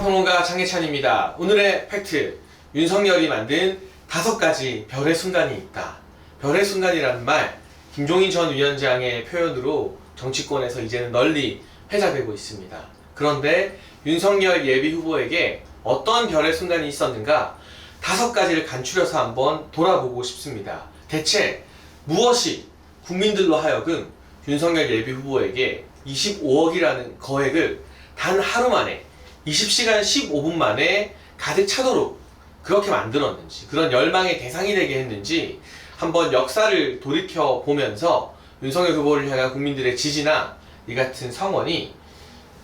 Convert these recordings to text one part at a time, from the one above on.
인사평론가 장혜찬입니다. 오늘의 팩트. 윤석열이 만든 다섯 가지 별의 순간이 있다. 별의 순간이라는 말, 김종인 전 위원장의 표현으로 정치권에서 이제는 널리 회자되고 있습니다. 그런데 윤석열 예비 후보에게 어떤 별의 순간이 있었는가? 다섯 가지를 간추려서 한번 돌아보고 싶습니다. 대체 무엇이 국민들로 하여금 윤석열 예비 후보에게 25억이라는 거액을 단 하루 만에 20시간 15분 만에 가득 차도록 그렇게 만들었는지 그런 열망의 대상이 되게 했는지 한번 역사를 돌이켜 보면서 윤석열 후보를 향한 국민들의 지지나 이 같은 성원이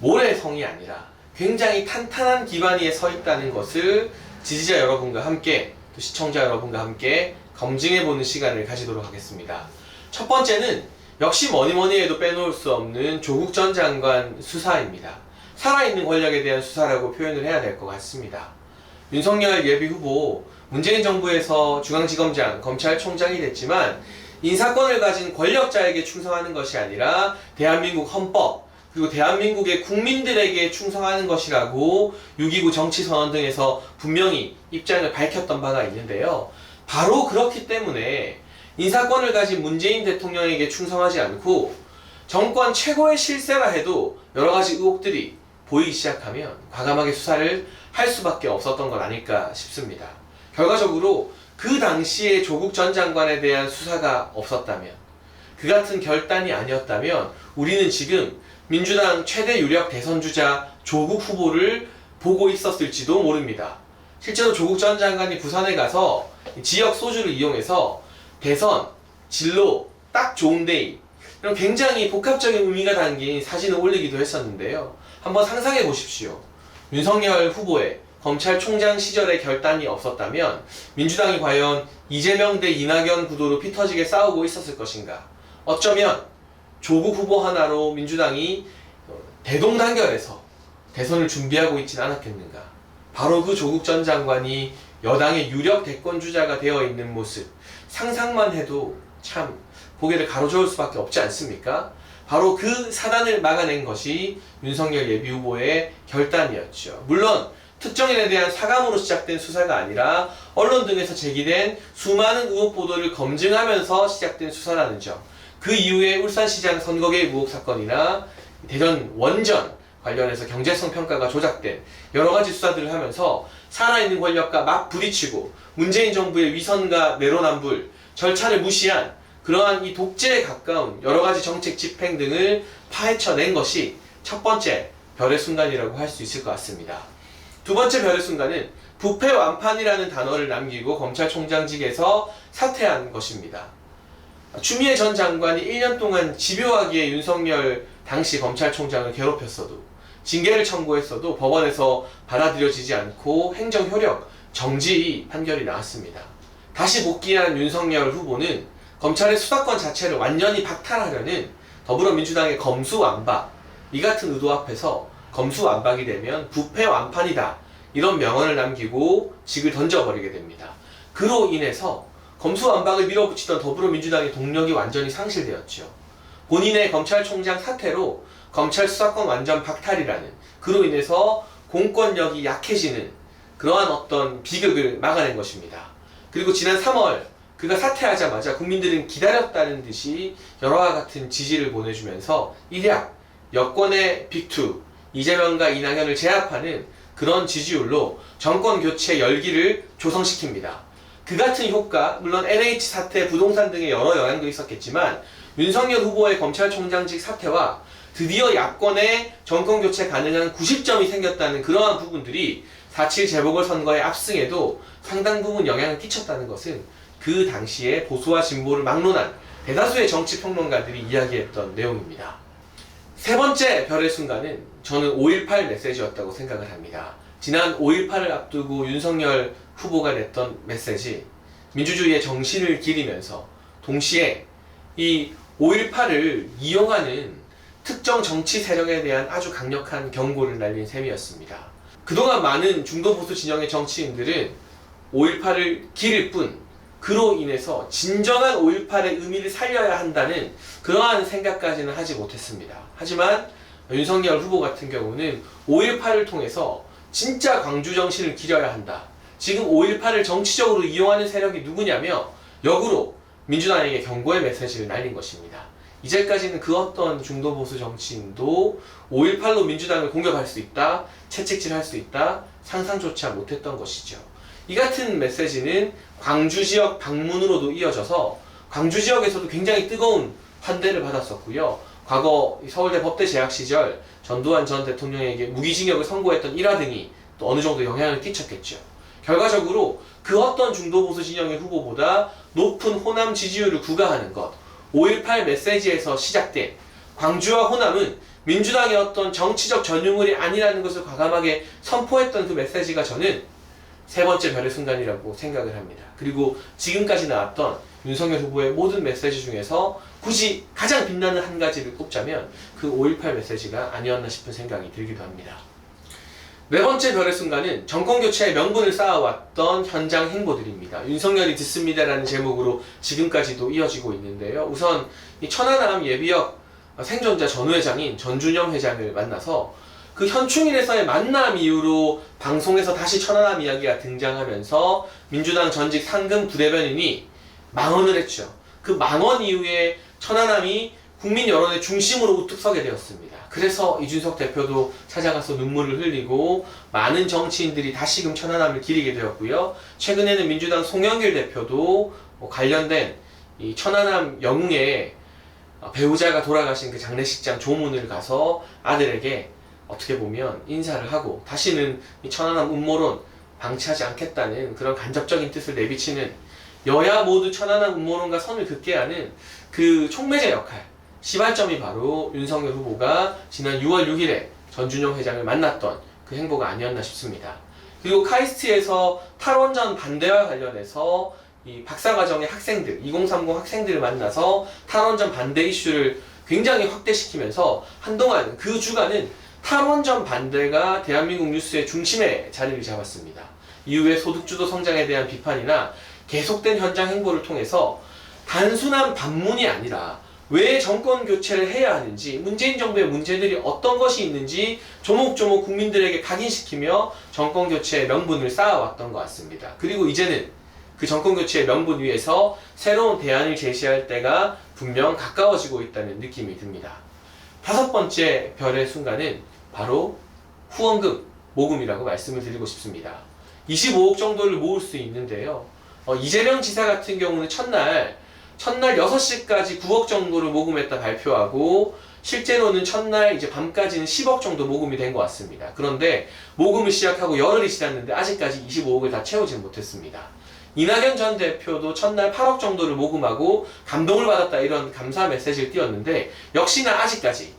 모래성이 아니라 굉장히 탄탄한 기반 위에 서 있다는 것을 지지자 여러분과 함께 또 시청자 여러분과 함께 검증해 보는 시간을 가지도록 하겠습니다. 첫 번째는 역시 뭐니 뭐니 해도 빼놓을 수 없는 조국 전 장관 수사입니다. 살아있는 권력에 대한 수사라고 표현을 해야 될 것 같습니다. 윤석열 예비 후보 문재인 정부에서 중앙지검장, 검찰총장이 됐지만 인사권을 가진 권력자에게 충성하는 것이 아니라 대한민국 헌법 그리고 대한민국의 국민들에게 충성하는 것이라고 6.29 정치선언 등에서 분명히 입장을 밝혔던 바가 있는데요. 바로 그렇기 때문에 인사권을 가진 문재인 대통령에게 충성하지 않고 정권 최고의 실세라 해도 여러 가지 의혹들이 보이기 시작하면 과감하게 수사를 할 수밖에 없었던 건 아닐까 싶습니다. 결과적으로 그 당시에 조국 전 장관에 대한 수사가 없었다면 그 같은 결단이 아니었다면 우리는 지금 민주당 최대 유력 대선 주자 조국 후보를 보고 있었을지도 모릅니다. 실제로 조국 전 장관이 부산에 가서 지역 소주를 이용해서 대선, 진로, 딱 좋은 데이 이런 굉장히 복합적인 의미가 담긴 사진을 올리기도 했었는데요. 한번 상상해 보십시오. 윤석열 후보의 검찰총장 시절의 결단이 없었다면 민주당이 과연 이재명 대 이낙연 구도로 피터지게 싸우고 있었을 것인가? 어쩌면 조국 후보 하나로 민주당이 어, 대동단결해서 대선을 준비하고 있진 않았겠는가? 바로 그 조국 전 장관이 여당의 유력 대권 주자가 되어 있는 모습 상상만 해도 참 고개를 가로저을 수밖에 없지 않습니까? 바로 그 사단을 막아낸 것이 윤석열 예비 후보의 결단이었죠. 물론 특정인에 대한 사감으로 시작된 수사가 아니라 언론 등에서 제기된 수많은 의혹 보도를 검증하면서 시작된 수사라는 점. 그 이후에 울산시장 선거개 의혹 사건이나 대전 원전 관련해서 경제성 평가가 조작된 여러 가지 수사들을 하면서 살아있는 권력과 막 부딪히고 문재인 정부의 위선과 내로남불 절차를 무시한 그러한 이 독재에 가까운 여러 가지 정책 집행 등을 파헤쳐낸 것이 첫 번째 별의 순간이라고 할 수 있을 것 같습니다. 두 번째 별의 순간은 부패 완판이라는 단어를 남기고 검찰총장직에서 사퇴한 것입니다. 추미애 전 장관이 1년 동안 집요하게 윤석열 당시 검찰총장을 괴롭혔어도 징계를 청구했어도 법원에서 받아들여지지 않고 행정 효력 정지 판결이 나왔습니다. 다시 복귀한 윤석열 후보는 검찰의 수사권 자체를 완전히 박탈하려는 더불어민주당의 검수완박 이 같은 의도 앞에서 검수완박이 되면 부패 완판이다 이런 명언을 남기고 직을 던져버리게 됩니다. 그로 인해서 검수완박을 밀어붙이던 더불어민주당의 동력이 완전히 상실되었죠. 본인의 검찰총장 사태로 검찰 수사권 완전 박탈이라는 그로 인해서 공권력이 약해지는 그러한 어떤 비극을 막아낸 것입니다. 그리고 지난 3월 그가 사퇴하자마자 국민들은 기다렸다는 듯이 여러와 같은 지지를 보내주면서 일약 여권의 빅투 이재명과 이낙연을 제압하는 그런 지지율로 정권 교체 열기를 조성시킵니다. 그 같은 효과, 물론 NH 사태, 부동산 등의 여러 영향도 있었겠지만 윤석열 후보의 검찰총장직 사태와 드디어 야권의 정권 교체 가능한 90점이 생겼다는 그러한 부분들이 4.7 재보궐선거의 압승에도 상당 부분 영향을 끼쳤다는 것은 그 당시에 보수와 진보를 막론한 대다수의 정치 평론가들이 이야기했던 내용입니다. 세 번째 별의 순간은 저는 5.18 메시지였다고 생각을 합니다. 지난 5.18을 앞두고 윤석열 후보가 냈던 메시지, 민주주의의 정신을 기리면서 동시에 이 5.18을 이용하는 특정 정치 세력에 대한 아주 강력한 경고를 날린 셈이었습니다. 그동안 많은 중도 보수 진영의 정치인들은 5.18을 기릴 뿐 그로 인해서 진정한 5.18의 의미를 살려야 한다는 그러한 생각까지는 하지 못했습니다. 하지만 윤석열 후보 같은 경우는 5.18을 통해서 진짜 광주 정신을 기려야 한다. 지금 5.18을 정치적으로 이용하는 세력이 누구냐며 역으로 민주당에게 경고의 메시지를 날린 것입니다. 이제까지는 그 어떤 중도 보수 정치인도 5.18로 민주당을 공격할 수 있다, 채찍질 할 수 있다, 상상조차 못했던 것이죠. 이 같은 메시지는 광주 지역 방문으로도 이어져서 광주 지역에서도 굉장히 뜨거운 환대를 받았었고요. 과거 서울대 법대 재학 시절 전두환 전 대통령에게 무기징역을 선고했던 일화 등이 또 어느 정도 영향을 끼쳤겠죠. 결과적으로 그 어떤 중도 보수 진영의 후보보다 높은 호남 지지율을 구가하는 것, 5.18 메시지에서 시작된 광주와 호남은 민주당의 어떤 정치적 전유물이 아니라는 것을 과감하게 선포했던 그 메시지가 저는 세 번째 별의 순간이라고 생각을 합니다. 그리고 지금까지 나왔던 윤석열 후보의 모든 메시지 중에서 굳이 가장 빛나는 한 가지를 꼽자면 그 5.18 메시지가 아니었나 싶은 생각이 들기도 합니다. 네 번째 별의 순간은 정권 교체의 명분을 쌓아왔던 현장 행보들입니다. 윤석열이 듣습니다라는 제목으로 지금까지도 이어지고 있는데요. 우선 이 천안함 예비역 생존자 전 회장인 전준영 회장을 만나서 그 현충일에서의 만남 이후로 방송에서 다시 천안함 이야기가 등장하면서 민주당 전직 상금 부대변인이 망언을 했죠. 그 망언 이후에 천안함이 국민 여론의 중심으로 우뚝 서게 되었습니다. 그래서 이준석 대표도 찾아가서 눈물을 흘리고 많은 정치인들이 다시금 천안함을 기리게 되었고요. 최근에는 민주당 송영길 대표도 뭐 관련된 이 천안함 영웅의 배우자가 돌아가신 그 장례식장 조문을 가서 아들에게 어떻게 보면 인사를 하고 다시는 이 천안함 음모론 방치하지 않겠다는 그런 간접적인 뜻을 내비치는 여야 모두 천안함 음모론과 선을 긋게 하는 그 촉매제 역할 시발점이 바로 윤석열 후보가 지난 6월 6일에 전준영 회장을 만났던 그 행보가 아니었나 싶습니다. 그리고 카이스트에서 탈원전 반대와 관련해서 이 박사과정의 학생들, 2030 학생들을 만나서 탈원전 반대 이슈를 굉장히 확대시키면서 한동안 그 주간은 탈원전 반대가 대한민국 뉴스의 중심에 자리를 잡았습니다. 이후에 소득주도 성장에 대한 비판이나 계속된 현장 행보를 통해서 단순한 반문이 아니라 왜 정권 교체를 해야 하는지, 문재인 정부의 문제들이 어떤 것이 있는지 조목조목 국민들에게 각인시키며 정권 교체의 명분을 쌓아왔던 것 같습니다. 그리고 이제는 그 정권 교체의 명분 위에서 새로운 대안을 제시할 때가 분명 가까워지고 있다는 느낌이 듭니다. 다섯 번째 별의 순간은 바로 후원금 모금이라고 말씀을 드리고 싶습니다. 25억 정도를 모을 수 있는데요. 어, 이재명 지사 같은 경우는 첫날 첫날 6시까지 9억 정도를 모금했다 발표하고 실제로는 첫날 이제 밤까지는 10억 정도 모금이 된 것 같습니다. 그런데 모금을 시작하고 열흘이 지났는데 아직까지 25억을 다 채우지 못했습니다. 이낙연 전 대표도 첫날 8억 정도를 모금하고 감동을 받았다 이런 감사 메시지를 띄웠는데 역시나 아직까지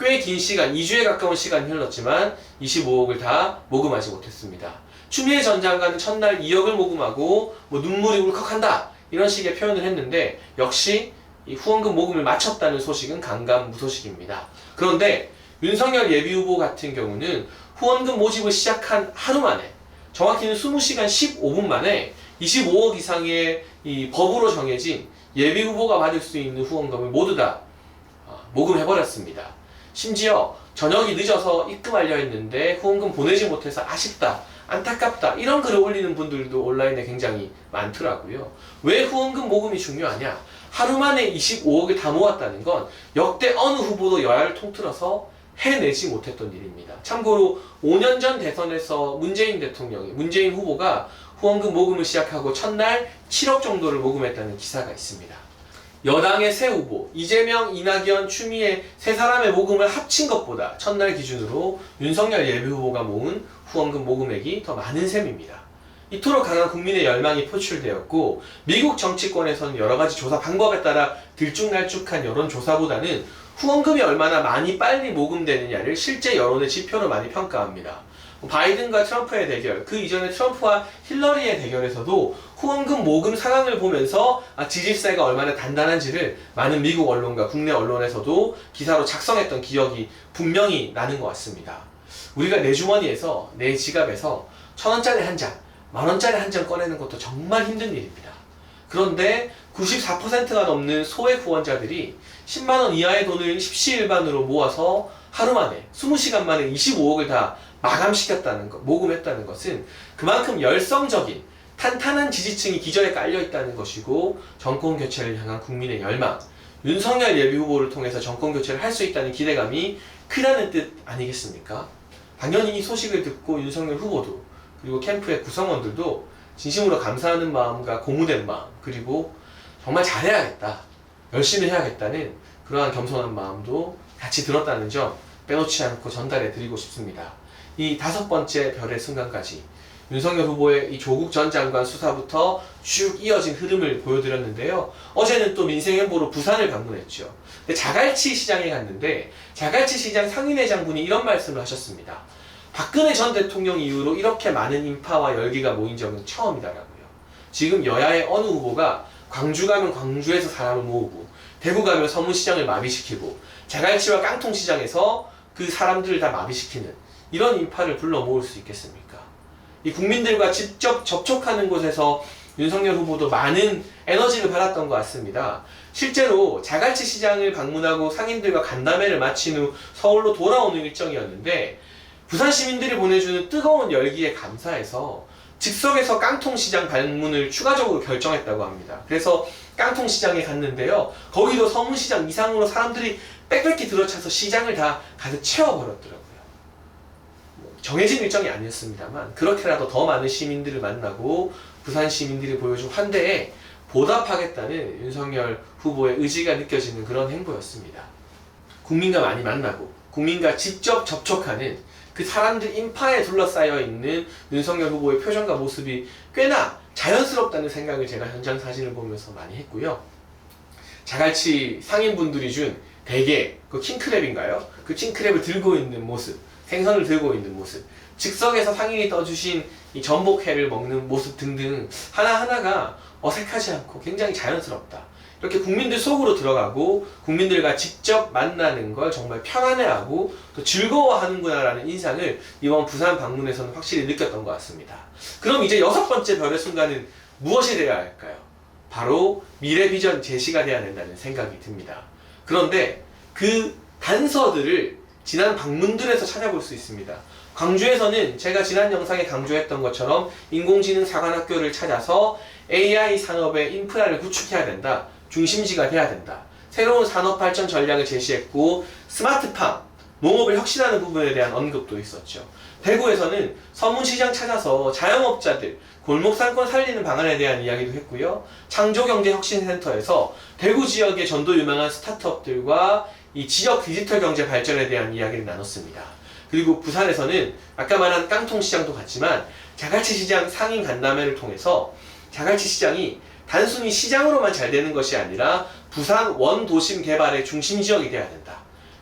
꽤 긴 시간, 2주에 가까운 시간이 흘렀지만 25억을 다 모금하지 못했습니다. 추미애 전 장관은 첫날 2억을 모금하고 뭐 눈물이 울컥한다 이런 식의 표현을 했는데 역시 이 후원금 모금을 마쳤다는 소식은 강감무소식입니다. 그런데 윤석열 예비 후보 같은 경우는 후원금 모집을 시작한 하루 만에 정확히는 20시간 15분 만에 25억 이상의 이 법으로 정해진 예비 후보가 받을 수 있는 후원금을 모두 다 어, 모금해버렸습니다. 심지어 저녁이 늦어서 입금하려 했는데 후원금 보내지 못해서 아쉽다, 안타깝다 이런 글을 올리는 분들도 온라인에 굉장히 많더라고요. 왜 후원금 모금이 중요하냐? 하루 만에 25억을 다 모았다는 건 역대 어느 후보도 여야를 통틀어서 해내지 못했던 일입니다. 참고로 5년 전 대선에서 문재인 대통령이 문재인 후보가 후원금 모금을 시작하고 첫날 7억 정도를 모금했다는 기사가 있습니다. 여당의 새 후보 이재명, 이낙연, 추미애 세 사람의 모금을 합친 것보다 첫날 기준으로 윤석열 예비 후보가 모은 후원금 모금액이 더 많은 셈입니다. 이토록 강한 국민의 열망이 표출되었고 미국 정치권에서는 여러 가지 조사 방법에 따라 들쭉날쭉한 여론조사보다는 후원금이 얼마나 많이 빨리 모금되느냐를 실제 여론의 지표로 많이 평가합니다. 바이든과 트럼프의 대결, 그 이전에 트럼프와 힐러리의 대결에서도 후원금 모금 상황을 보면서 아, 지지세가 얼마나 단단한지를 많은 미국 언론과 국내 언론에서도 기사로 작성했던 기억이 분명히 나는 것 같습니다. 우리가 내 주머니에서 내 지갑에서 천 원짜리 한 장, 만 원짜리 한 장 꺼내는 것도 정말 힘든 일입니다. 그런데 94%가 넘는 소액 후원자들이 10만 원 이하의 돈을 십시일반으로 모아서 하루 만에 20시간 만에 25억을 다 마감시켰다는 것, 모금했다는 것은 그만큼 열성적인 탄탄한 지지층이 기저에 깔려 있다는 것이고 정권 교체를 향한 국민의 열망, 윤석열 예비 후보를 통해서 정권 교체를 할 수 있다는 기대감이 크다는 뜻 아니겠습니까? 당연히 이 소식을 듣고 윤석열 후보도 그리고 캠프의 구성원들도 진심으로 감사하는 마음과 고무된 마음 그리고 정말 잘해야겠다 열심히 해야겠다는 그러한 겸손한 마음도 같이 들었다는 점 빼놓지 않고 전달해 드리고 싶습니다. 이 다섯 번째 별의 순간까지 윤석열 후보의 이 조국 전 장관 수사부터 쭉 이어진 흐름을 보여드렸는데요. 어제는 또 민생행보로 부산을 방문했죠. 자갈치 시장에 갔는데 자갈치 시장 상인회장분이 이런 말씀을 하셨습니다. 박근혜 전 대통령 이후로 이렇게 많은 인파와 열기가 모인 적은 처음이다라고요. 지금 여야의 어느 후보가 광주 가면 광주에서 사람을 모으고 대구 가면 서문시장을 마비시키고 자갈치와 깡통시장에서 그 사람들을 다 마비시키는 이런 인파를 불러 모을 수 있겠습니까? 이 국민들과 직접 접촉하는 곳에서 윤석열 후보도 많은 에너지를 받았던 것 같습니다. 실제로 자갈치 시장을 방문하고 상인들과 간담회를 마친 후 서울로 돌아오는 일정이었는데 부산 시민들이 보내주는 뜨거운 열기에 감사해서 즉석에서 깡통시장 방문을 추가적으로 결정했다고 합니다. 그래서 깡통시장에 갔는데요. 거기도 서문시장 이상으로 사람들이 빽빽히 들어차서 시장을 다 가득 채워버렸더라고요. 뭐 정해진 일정이 아니었습니다만 그렇게라도 더 많은 시민들을 만나고 부산 시민들이 보여준 환대에 보답하겠다는 윤석열 후보의 의지가 느껴지는 그런 행보였습니다. 국민과 많이 만나고 국민과 직접 접촉하는 그 사람들 인파에 둘러싸여 있는 윤석열 후보의 표정과 모습이 꽤나 자연스럽다는 생각을 제가 현장 사진을 보면서 많이 했고요. 자갈치 상인분들이 준 대게, 그 킹크랩인가요? 그 킹크랩을 들고 있는 모습, 생선을 들고 있는 모습, 즉석에서 상인이 떠주신 이 전복회를 먹는 모습 등등 하나하나가 어색하지 않고 굉장히 자연스럽다. 이렇게 국민들 속으로 들어가고 국민들과 직접 만나는 걸 정말 편안해하고 또 즐거워하는구나라는 인상을 이번 부산 방문에서는 확실히 느꼈던 것 같습니다. 그럼 이제 여섯 번째 별의 순간은 무엇이 되어야 할까요? 바로 미래 비전 제시가 돼야 된다는 생각이 듭니다. 그런데 그 단서들을 지난 방문들에서 찾아볼 수 있습니다. 광주에서는 제가 지난 영상에 강조했던 것처럼 인공지능 사관학교를 찾아서 AI 산업의 인프라를 구축해야 된다. 중심지가 돼야 된다. 새로운 산업 발전 전략을 제시했고 스마트팜, 농업을 혁신하는 부분에 대한 언급도 있었죠. 대구에서는 서문시장 찾아서 자영업자들, 골목상권 살리는 방안에 대한 이야기도 했고요. 창조경제혁신센터에서 대구 지역의 전도 유망한 스타트업들과 이 지역 디지털 경제 발전에 대한 이야기를 나눴습니다. 그리고 부산에서는 아까 말한 깡통 시장도 같지만 자갈치 시장 상인 간담회를 통해서 자갈치 시장이 단순히 시장으로만 잘 되는 것이 아니라 부산 원도심 개발의 중심 지역이 돼야 된다.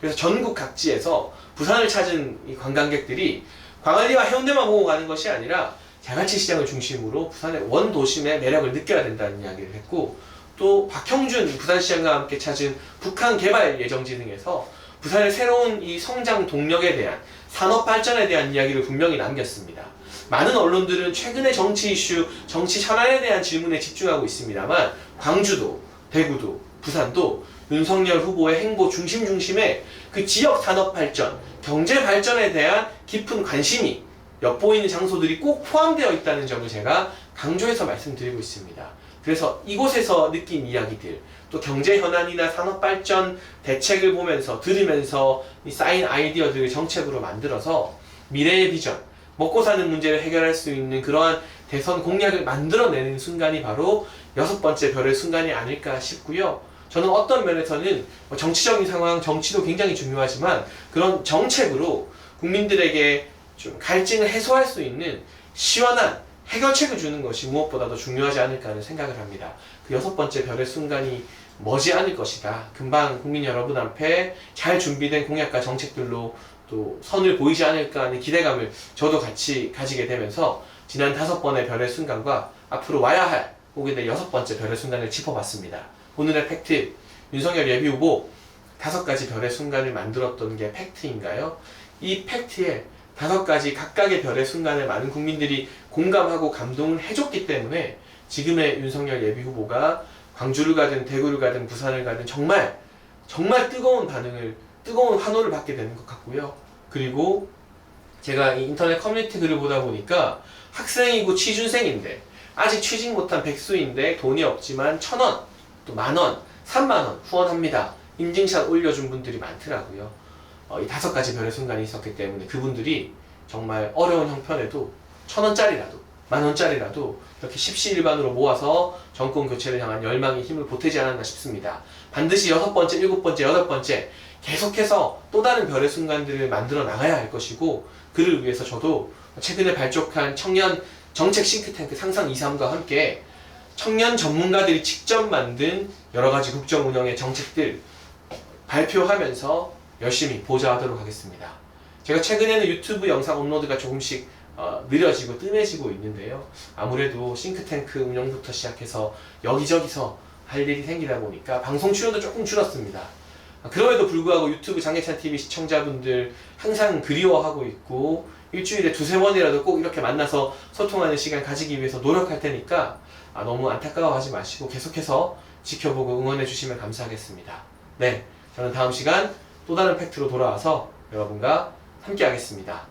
그래서 전국 각지에서 부산을 찾은 이 관광객들이 광안리와 해운대만 보고 가는 것이 아니라 자갈치 시장을 중심으로 부산의 원도심의 매력을 느껴야 된다는 이야기를 했고 또 박형준 부산시장과 함께 찾은 북한 개발 예정지 등에서 부산의 새로운 이 성장 동력에 대한 산업 발전에 대한 이야기를 분명히 남겼습니다. 많은 언론들은 최근의 정치 이슈, 정치 현안에 대한 질문에 집중하고 있습니다만 광주도, 대구도, 부산도 윤석열 후보의 행보 중심 중심에 그 지역 산업 발전, 경제 발전에 대한 깊은 관심이 엿보이는 장소들이 꼭 포함되어 있다는 점을 제가 강조해서 말씀드리고 있습니다. 그래서 이곳에서 느낀 이야기들, 또 경제 현안이나 산업 발전 대책을 보면서 들으면서 이 쌓인 아이디어들을 정책으로 만들어서 미래의 비전, 먹고 사는 문제를 해결할 수 있는 그러한 대선 공약을 만들어내는 순간이 바로 여섯 번째 별의 순간이 아닐까 싶고요. 저는 어떤 면에서는 뭐 정치적인 상황, 정치도 굉장히 중요하지만 그런 정책으로 국민들에게 좀 갈증을 해소할 수 있는 시원한 해결책을 주는 것이 무엇보다도 중요하지 않을까 하는 생각을 합니다. 그 여섯 번째 별의 순간이 머지 않을 것이다. 금방 국민 여러분 앞에 잘 준비된 공약과 정책들로 또 선을 보이지 않을까 하는 기대감을 저도 같이 가지게 되면서 지난 다섯 번의 별의 순간과 앞으로 와야 할 오게 될 여섯 번째 별의 순간을 짚어봤습니다. 오늘의 팩트 윤석열 예비 후보 다섯 가지 별의 순간을 만들었던 게 팩트인가요? 이 팩트에 다섯 가지 각각의 별의 순간을 많은 국민들이 공감하고 감동을 해줬기 때문에 지금의 윤석열 예비 후보가 광주를 가든 대구를 가든 부산을 가든 정말 정말 뜨거운 반응을 뜨거운 환호를 받게 되는 것 같고요. 그리고 제가 이 인터넷 커뮤니티 글을 보다 보니까 학생이고 취준생인데 아직 취직 못한 백수인데 돈이 없지만 천 원, 또 만 원, 삼만 원 후원합니다. 인증샷 올려준 분들이 많더라고요. 어, 이 다섯 가지 별의 순간이 있었기 때문에 그분들이 정말 어려운 형편에도 천 원짜리라도 만 원짜리라도 이렇게 십시일반으로 모아서 정권 교체를 향한 열망의 힘을 보태지 않았나 싶습니다. 반드시 여섯 번째, 일곱 번째, 여덟 번째 계속해서 또 다른 별의 순간들을 만들어 나가야 할 것이고 그를 위해서 저도 최근에 발족한 청년 정책 싱크탱크 상상 23과 함께 청년 전문가들이 직접 만든 여러 가지 국정 운영의 정책들 발표하면서 열심히 보좌하도록 하겠습니다. 제가 최근에는 유튜브 영상 업로드가 조금씩 어, 느려지고 뜸해지고 있는데요. 아무래도 싱크탱크 운영부터 시작해서 여기저기서 할 일이 생기다 보니까 방송 출연도 조금 줄었습니다. 아, 그럼에도 불구하고 유튜브 장례찬 TV 시청자분들 항상 그리워하고 있고 일주일에 두세 번이라도 꼭 이렇게 만나서 소통하는 시간 가지기 위해서 노력할 테니까 아, 너무 안타까워하지 마시고 계속해서 지켜보고 응원해 주시면 감사하겠습니다. 네, 저는 다음 시간 또 다른 팩트로 돌아와서 여러분과 함께 하겠습니다.